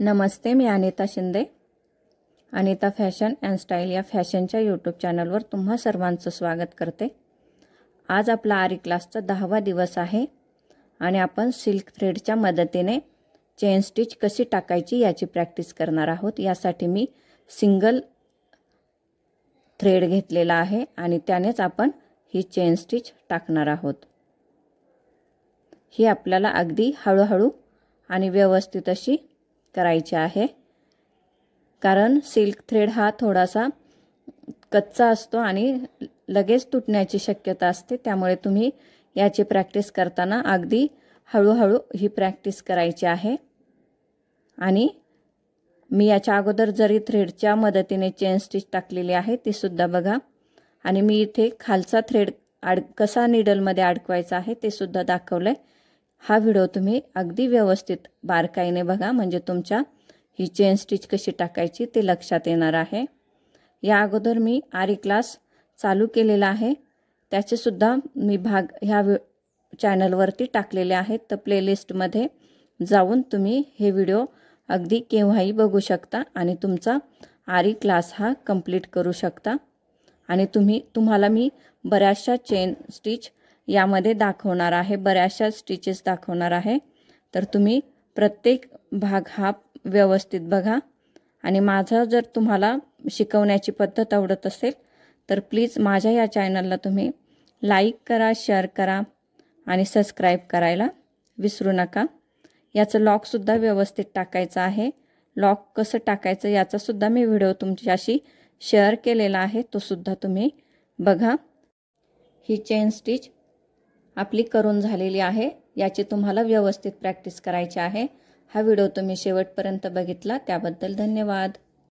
Namaste me Anita Shinde. Anita fashion and style या फॅशनच्या YouTube चॅनलवर तुम्हा सर्वांचं स्वागत करते. आज आपला आरी क्लासचा दहावा दिवस आहे आणि आपण सिल्क थ्रेडच्या मदतीने चेन स्टिच कशी टाकायची याची प्रॅक्टिस करणार आहोत. यासाठी मी सिंगल थ्रेड घेतलेला आहे आणि त्यानेच आपण ही चेन स्टिच टाकणार आहोत. ही आपल्याला अगदी हळूहळू आणि व्यवस्थित अशी करायचे आहे. कारण सिल्क थ्रेड हा थोडासा कच्चा असतो आणि लगेच तुटण्याची शक्यता असते. त्यामुळे तुम्ही याची प्रॅक्टिस करताना अगदी हळूहळू ही प्रॅक्टिस करायची आहे. आणि मी याच्या अगोदर जरी थ्रेडच्या मदतीने चेन स्टिच टाकलेली आहे तीसुद्धा बघा. आणि मी इथे खालचा थ्रेड आड कसा निडलमध्ये अडकवायचा आहे ते सुद्धा दाखवलं आहे हा व्हिडिओ तुम्ही अगदी व्यवस्थित बारकाईने बघा. म्हणजे तुमच्या ही चेन स्टिच कशी टाकायची ते लक्षात येणार आहे. या अगोदर मी आरी क्लास चालू केलेला आहे. त्याचेसुद्धा मी भाग ह्या वि चॅनलवरती टाकलेले आहेत. तर प्लेलिस्टमध्ये जाऊन तुम्ही हे व्हिडिओ अगदी केव्हाही बघू शकता आणि तुमचा आरी क्लास हा कंप्लीट करू शकता. आणि तुम्ही तुम्हाला मी बऱ्याचशा चेन स्टिच यामध्ये दाखवणार आहे बऱ्याचशा स्टिचेस दाखवणार आहे. तर तुम्ही प्रत्येक भाग हा व्यवस्थित बघा. आणि माझं जर तुम्हाला शिकवण्याची पद्धत आवडत असेल तर प्लीज माझ्या या चॅनलला तुम्ही लाईक करा शेअर करा आणि सबस्क्राईब करायला विसरू नका. याचं लॉकसुद्धा व्यवस्थित टाकायचं आहे. लॉक कसं टाकायचं याचासुद्धा मी व्हिडिओ तुमच्याशी शेअर केलेला आहे तो सुद्धा तुम्ही बघा. ही चेन स्टिच आपली करून झालेली आहे याची तुम्हाला व्यवस्थित प्रॅक्टिस करायची आहे. हा व्हिडिओ तुम्ही शेवटपर्यंत बघितला त्याबद्दल धन्यवाद.